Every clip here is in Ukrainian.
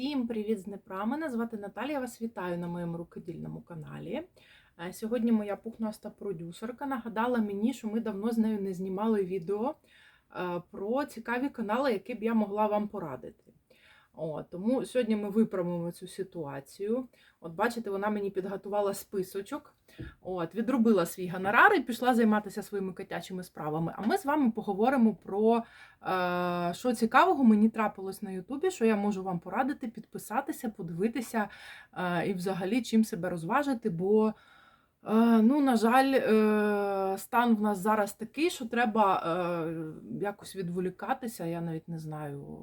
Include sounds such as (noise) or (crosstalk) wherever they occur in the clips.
Всім привіт з Дніпра! Мене звати Наталія. Я вас вітаю на моєму рукодільному каналі. Е, Сьогодні моя пухнаста продюсерка нагадала мені, що ми давно з нею не знімали відео е, про цікаві канали, які б я могла вам порадити. О, тому сьогодні ми виправимо цю ситуацію. От бачите, вона мені підготувала списочок. От, відробила свій гонорар і пішла займатися своїми котячими справами. А ми з вами поговоримо про е, що цікавого мені трапилось на Ютубі, що я можу вам порадити, підписатися, подивитися е, і взагалі чим себе розважити. Бо, ну, на жаль, е, стан в нас зараз такий, що треба е, якось відволікатися. Я навіть не знаю,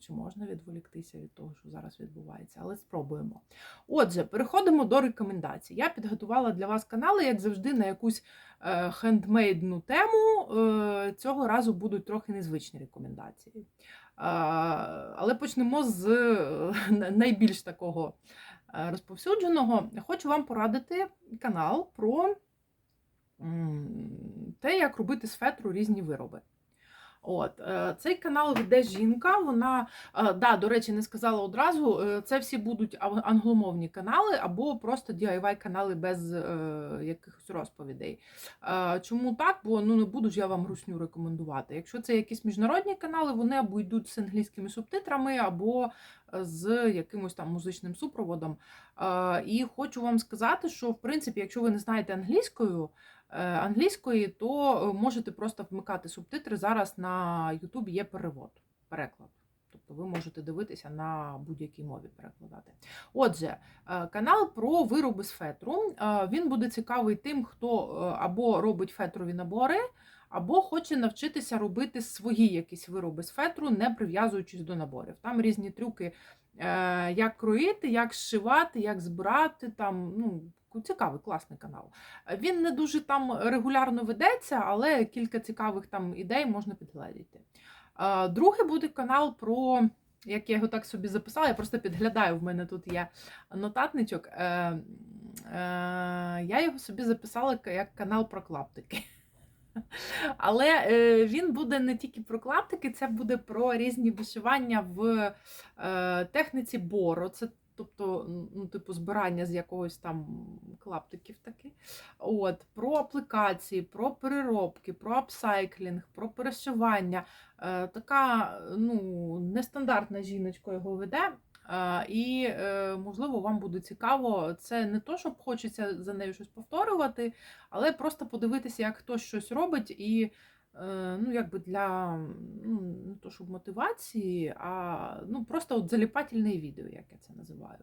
чи можна відволіктися від того, що зараз відбувається, але спробуємо. Отже, переходимо до рекомендацій. Я підготувала для вас канали, як завжди, на якусь е, хендмейдну тему. Е, Цього разу будуть трохи незвичні рекомендації. Е, Але почнемо з е, найбільш такого е, розповсюдженого. Хочу вам порадити канал про те, як робити з фетру різні вироби. От, е, Цей канал веде жінка. Вона, е, да, до речі, не сказала одразу. е, Це всі будуть англомовні канали або просто DIY канали без якихось розповідей. Чому так? Бо ну не буду ж я вам русню рекомендувати. Якщо це якісь міжнародні канали, вони або йдуть з англійськими субтитрами, або з якимось там музичним супроводом. І хочу вам сказати, що в принципі, якщо ви не знаєте англійською. Е, Англійської, то е, можете просто вмикати субтитри. Зараз на YouTube є перевод, переклад. Тобто ви можете дивитися на будь-якій мові перекладати. Отже, е, канал про вироби з фетру. Він буде цікавий тим, хто або робить фетрові набори, або хоче навчитися робити свої якісь вироби з фетру, не прив'язуючись до наборів. Там різні трюки, як кроїти, як зшивати, як збирати. Там, ну, Цікавий, класний канал. Він не дуже там регулярно ведеться, але кілька цікавих там ідей можна підгледіти. Другий буде канал про, як я його так собі записала, я просто підглядаю, в мене тут є нотатничок. Е, е, Я його собі записала як канал про клаптики. (laughs) Але е, він буде не тільки про клаптики, це буде про різні вишивання в е, техніці боро. Це Тобто, ну, типу, збирання з якогось там клаптиків таки. От, Про аплікації, про переробки, про апсайклінг, про перешивання. Е, Така ну, нестандартна жіночка його веде. Е, І, е, можливо, вам буде цікаво. Це не то, щоб хочеться за нею щось повторювати, але просто подивитися, як хтось щось робить, і ну, якби для ну, не то, щоб мотивації, а ну, просто от заліпательне відео, як я це називаю.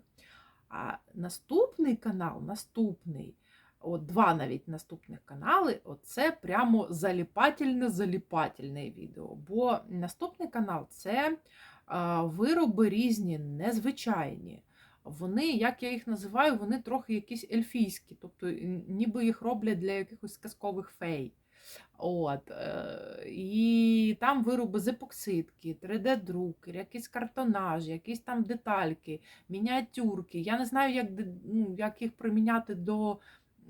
А наступний канал, наступний, от два навіть наступних канали, це прямо заліпательне-заліпательне відео. Бо наступний канал це вироби різні, незвичайні. Вони, як я їх називаю, вони трохи якісь ельфійські, тобто ніби їх роблять для якихось казкових фей. От, е, І там вироби з епоксидки, 3D-друкер, якісь картонажі, якісь там детальки, мініатюрки. Я не знаю, як ну, як їх приміняти до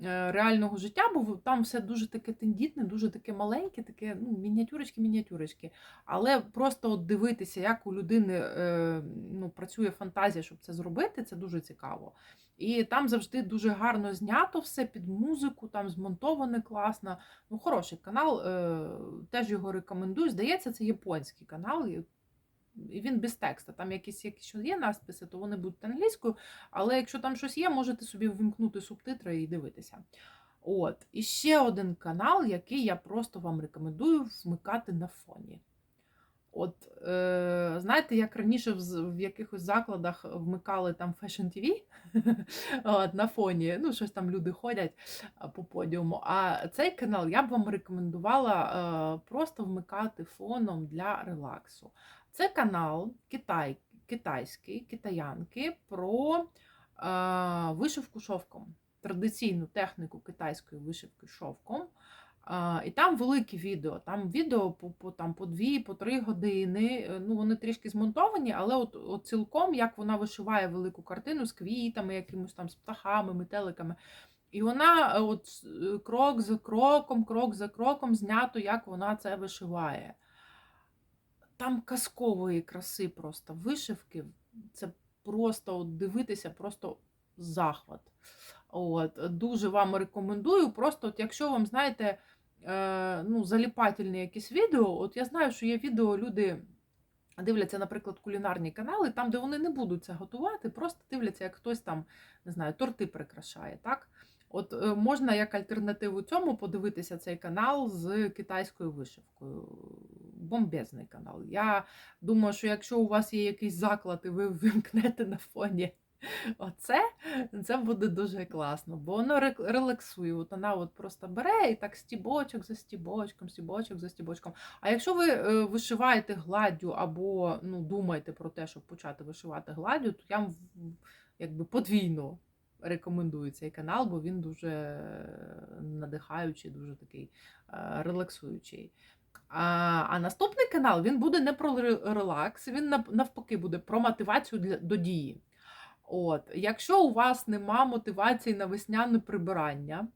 реального життя, бо там все дуже таке тендітне, дуже таке маленьке, таке ну, мініатюрочки-мініатюрочки. Але просто от дивитися, як у людини е, ну, працює фантазія, щоб це зробити, це дуже цікаво. І там завжди дуже гарно знято все під музику, там змонтоване класно. Ну, хороший канал, е, теж його рекомендую. Здається, це японський канал, він без текста. Там якісь якісь є надписи, то вони будуть англійською. Але якщо там щось є, можете собі ввімкнути субтитри і дивитися. От, і ще один канал, який я просто вам рекомендую вмикати на фоні. От, е, знаєте, як раніше в, в якихось закладах вмикали там Fashion TV (laughs) от, на фоні, ну, щось там люди ходять по подіуму. А цей канал я б вам рекомендувала е, просто вмикати фоном для релаксу. Це канал Китай, китайський, китаянки про е, вишивку шовком, традиційну техніку китайської вишивки шовком. А, І там великі відео. Там відео по по, там, по 2 по 3 години. Ну, Вони трішки змонтовані, але от, от цілком як вона вишиває велику картину з квітами, якимось там з птахами, метеликами. І вона от крок за кроком, крок за кроком знято, як вона це вишиває. Там казкової краси просто вишивки. Це просто от, дивитися, просто захват. От, Дуже вам рекомендую. Просто, от, якщо вам, знаєте, е, ну, заліпательні якісь відео, от я знаю, що є відео, люди дивляться, наприклад, кулінарні канали, там, де вони не будуть це готувати, просто дивляться, як хтось там, не знаю, торти прикрашає. так? От е, можна як альтернативу цьому подивитися цей канал з китайською вишивкою. Бомбезний канал. Я думаю, що якщо у вас є якийсь заклад, і ви (laughs) вимкнете на фоні оце, це буде дуже класно, бо воно релаксує. От вона от просто бере і так стібочок за стібочком, стібочок за стібочком. А якщо ви е, вишиваєте гладдю або ну, думаєте про те, щоб почати вишивати гладдю, то я вам якби подвійно рекомендую цей канал, бо він дуже е, надихаючий, дуже такий е, релаксуючий. А, а наступний канал він буде не про релакс, він навпаки буде про мотивацію для, до дії. От, якщо у вас нема мотивації на весняне прибирання,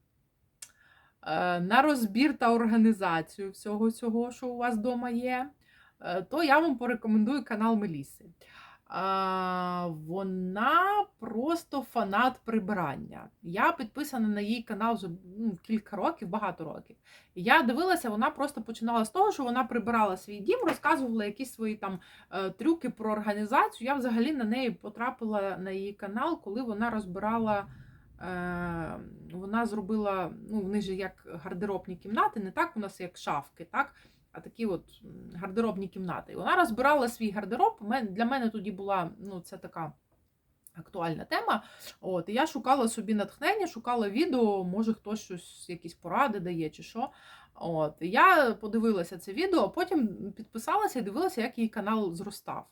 е, на розбір та організацію всього цього, що у вас вдома є, е, то я вам порекомендую канал Меліси. Вона просто фанат прибирання. Я підписана на її канал вже ну, кілька років, багато років. Я дивилася, вона просто починала з того, що вона прибирала свій дім, розказувала якісь свої там е, трюки про організацію. Я взагалі на неї потрапила на її канал, коли вона розбирала. е, Вона зробила, ну, вони ж як гардеробні кімнати, не так у нас як шафки, так? А такі от гардеробні кімнати. І вона розбирала свій гардероб. Для мене тоді була ну, це така актуальна тема. От, і я шукала собі натхнення, шукала відео, може хтось щось, якісь поради дає чи що. От, я подивилася це відео, потім підписалася і дивилася, як її канал зростав.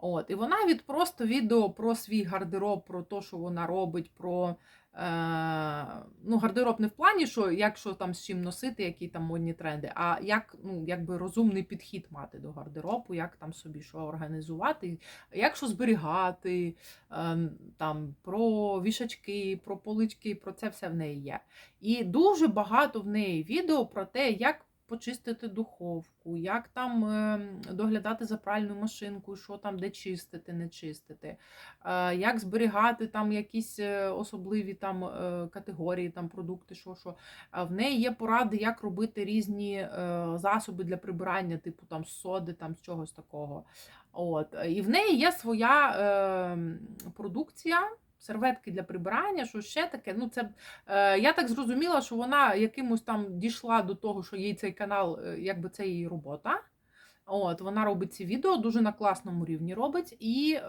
От, і вона від просто відео про свій гардероб, про те, що вона робить, про е, ну, гардероб не в плані, що як що там з чим носити, які там модні тренди, а як ну, якби розумний підхід мати до гардеробу, як там собі що організувати, як що зберігати, е, там, про вішачки, про полички, про це все в неї є. І дуже багато в неї відео про те, як почистити духовку, як там е, доглядати за пральною машинкою, що там де чистити, не чистити, е, як зберігати там якісь е, особливі там е, категорії, там продукти, що що. В неї є поради, як робити різні засоби для прибирання, типу там соди, там чогось такого. От. І в неї є своя е, продукція. Серветки для прибирання, що ще таке. Ну, це е, я так зрозуміла, що вона якимось там дійшла до того, що їй цей канал, е, якби це її робота. От, вона робить ці відео, дуже на класному рівні робить, і е,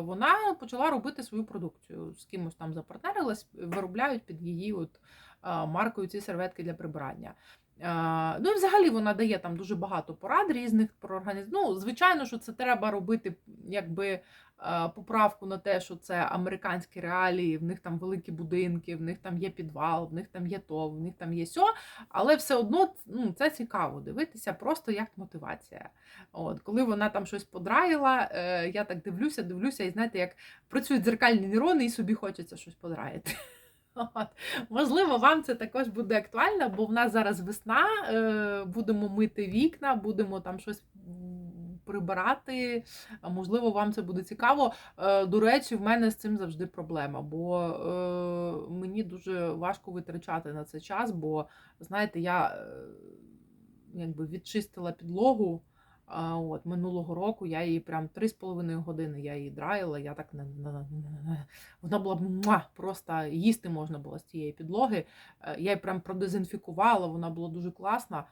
вона почала робити свою продукцію. З кимось там запартнерилась, виробляють під її от, е, маркою ці серветки для прибирання. Е, ну і взагалі вона дає там дуже багато порад різних про організм. Ну, звичайно, що це треба робити якби поправку на те, що це американські реалії, в них там великі будинки, в них там є підвал, в них там є то, в них там є сьо, але все одно ну, це цікаво дивитися, просто як мотивація. От, Коли вона там щось подраїла, е, я так дивлюся, дивлюся, і знаєте, як працюють дзеркальні нейрони, і собі хочеться щось подраїти. (laughs) От. Можливо, вам це також буде актуально, бо в нас зараз весна, е, будемо мити вікна, будемо там щось прибирати. Можливо, вам це буде цікаво. Е, До речі, в мене з цим завжди проблема, бо е, мені дуже важко витрачати на це час, бо, знаєте, я е, якби відчистила підлогу. От, минулого року я її прям 3,5 години я її драїла. Я так не, не, не- не- вона була муа, просто їсти можна було з цієї підлоги. Я її прям продезінфікувала, вона була дуже класна.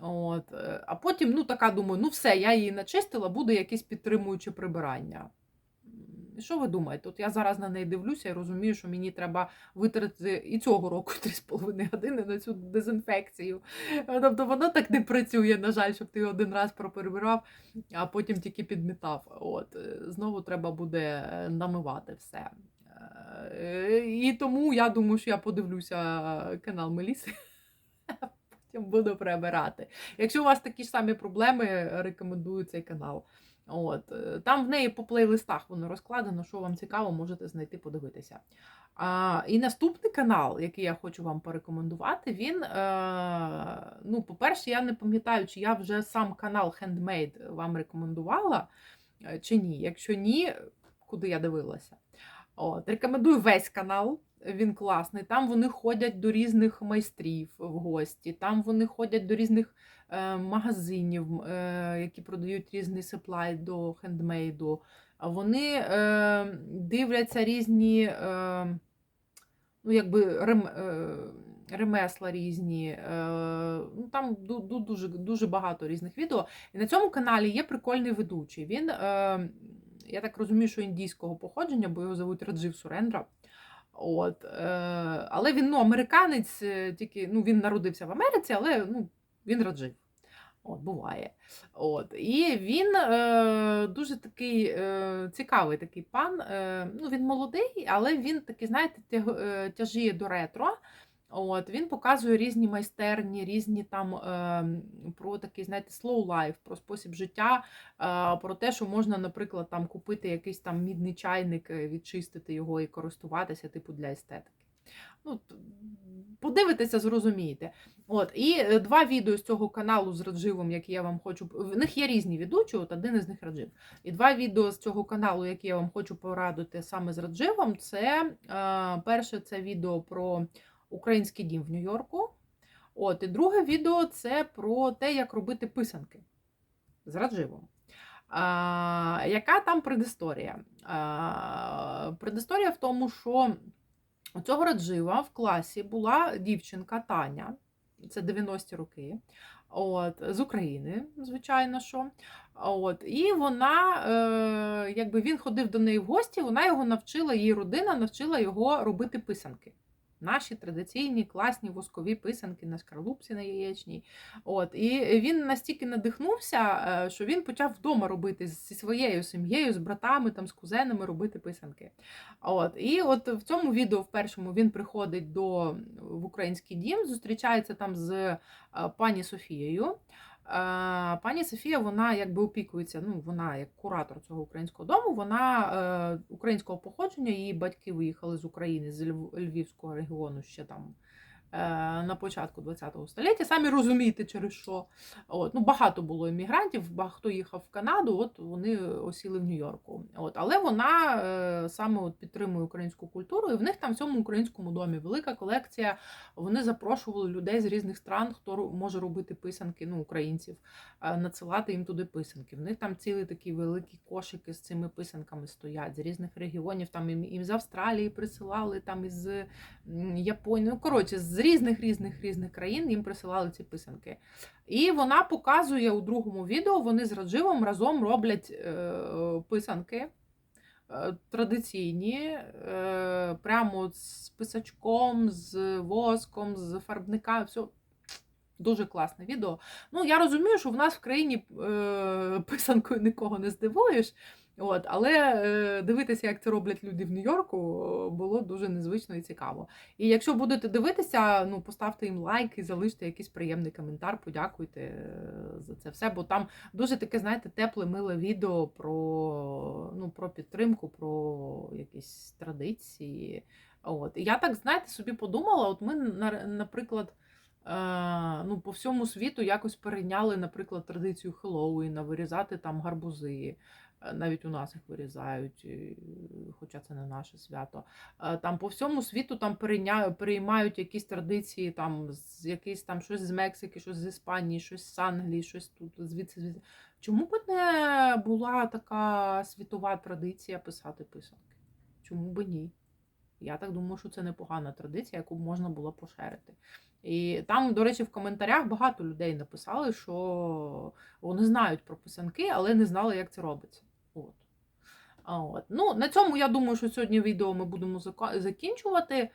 От. е, А потім, ну така думаю, ну все, я її начистила, буде якесь підтримуюче прибирання. Що ви думаєте? От я зараз на неї дивлюся і розумію, що мені треба витратити і цього року (laughs) 3,5 години на цю дезінфекцію. Тобто воно так не працює, на жаль, щоб ти один раз проперебирав, а потім тільки підмітав. От, е, знову треба буде е, намивати все. І тому я думаю, що я подивлюся канал Меліси. Буду прибирати. Якщо у вас такі ж самі проблеми, рекомендую цей канал. От. е, Там в неї по плейлистах воно розкладено, що вам цікаво, можете знайти, подивитися. А, і наступний канал, який я хочу вам порекомендувати, він, е, ну, по-перше, я не пам'ятаю, чи я вже сам канал Handmade вам рекомендувала е, чи ні. Якщо ні, куди я дивилася. От, рекомендую весь канал. Він класний. Там вони ходять до різних майстрів в гості, там вони ходять до різних е, магазинів, е, які продають різний сеплай до хендмейду. Вони е, дивляться різні ну, якби рем, ремесла різні. Ну, там ду- ду- дуже, дуже багато різних відео. І на цьому каналі є прикольний ведучий. Він, я так розумію, що індійського походження, бо його звуть Раджив Сурендра. От, е, але він ну, американець, е, тільки ну, він народився в Америці, але ну, він раджив. От, буває. От. І він е, дуже такий е, цікавий такий пан. Е, ну, він молодий, але він такий, знаєте, е, тяжіє до ретро. От, Він показує різні майстерні, різні там е, про такий, знаєте, slow life, про спосіб життя, е, про те, що можна, наприклад, там купити якийсь там мідний чайник, е, відчистити його і користуватися, типу, для естетики. Ну, подивитеся, зрозумієте. От, і е, два відео з цього каналу з Радживом, які я вам хочу. В них є різні ведучі, от один із них Раджив. І два відео з цього каналу, які я вам хочу порадити саме з Радживом, це е, перше це відео про український дім в Нью-Йорку. От, і друге відео це про те, як робити писанки з Радживом. А, яка там предісторія? А, предісторія в тому, що у цього Раджива в класі була дівчинка Таня, це 90-ті роки, от, з України, звичайно що. От, і вона, е, якби він ходив до неї в гості, вона його навчила, її родина навчила його робити писанки. Наші традиційні класні воскові писанки на шкарлупці на яєчній. От, і він настільки надихнувся, е, що він почав вдома робити зі своєю сім'єю, з братами, там, з кузенами робити писанки. От, і от в цьому відео, в першому, він приходить до в український дім, зустрічається там з е, пані Софією. Е, Пані Софія, вона якби опікується, ну вона як куратор цього українського дому, вона е, українського походження, її батьки виїхали з України, з Льв- Львівського регіону ще там на початку ХХ століття. Самі розумієте, через що. От, ну, багато було іммігрантів, хто їхав в Канаду, от вони осіли в Нью-Йорку. От, але вона е, саме от підтримує українську культуру, і в них там в цьому українському домі велика колекція. Вони запрошували людей з різних стран, хто може робити писанки, ну, українців, е, надсилати їм туди писанки. В них там цілі такі великі кошики з цими писанками стоять з різних регіонів. Там їм з Австралії присилали, там із Японії. Ну, коротше, з різних різних різних країн їм присилали ці писанки. І вона показує у другому відео, вони з Радживом разом роблять е, писанки. е, Традиційні, е, прямо з писачком, з воском, з фарбниками. Все дуже класне відео. Ну, я розумію, що в нас в країні е, (laughs) писанкою нікого не здивуєш. От, але е, дивитися, як це роблять люди в Нью-Йорку, було дуже незвично і цікаво. І якщо будете дивитися, ну поставте їм лайк і залиште якийсь приємний коментар, подякуйте е, за це все, бо там дуже таке, знаєте, тепле, миле відео про, ну, про підтримку, про якісь традиції. От. Я так, знаєте, собі подумала, от ми, наприклад, ну, по всьому світу якось перейняли, наприклад, традицію Хеллоуіна, вирізати там гарбузи. Е, Навіть у нас їх вирізають, е, хоча це не наше свято. Е, Там по всьому світу там переймають якісь традиції, там з якийсь там щось з Мексики, щось з Іспанії, щось з Англії, щось тут звідси. звідси. Чому б не була така світова традиція писати писанки? Чому б ні? Я так думаю, що це непогана традиція, яку б можна було поширити. І там, до речі, в коментарях багато людей написали, що вони знають про писанки, але не знали, як це робиться. От. От. Ну, на цьому я думаю, що сьогодні відео ми будемо закінчувати.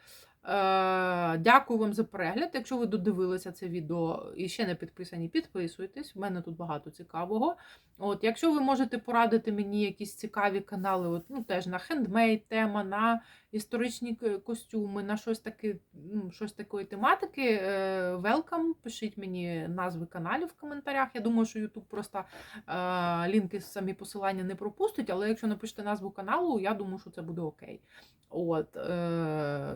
Е, Дякую вам за перегляд. Якщо ви додивилися це відео і ще не підписані, підписуйтесь. У мене тут багато цікавого. От, Якщо ви можете порадити мені якісь цікаві канали, от, ну, теж на хендмейд тема, на історичні костюми, на щось таке, ну, щось такої тематики, е, welcome. Пишіть мені назви каналів в коментарях. Я думаю, що YouTube просто е, лінки самі посилання не пропустить, але якщо напишете назву каналу, я думаю, що це буде окей. От, е,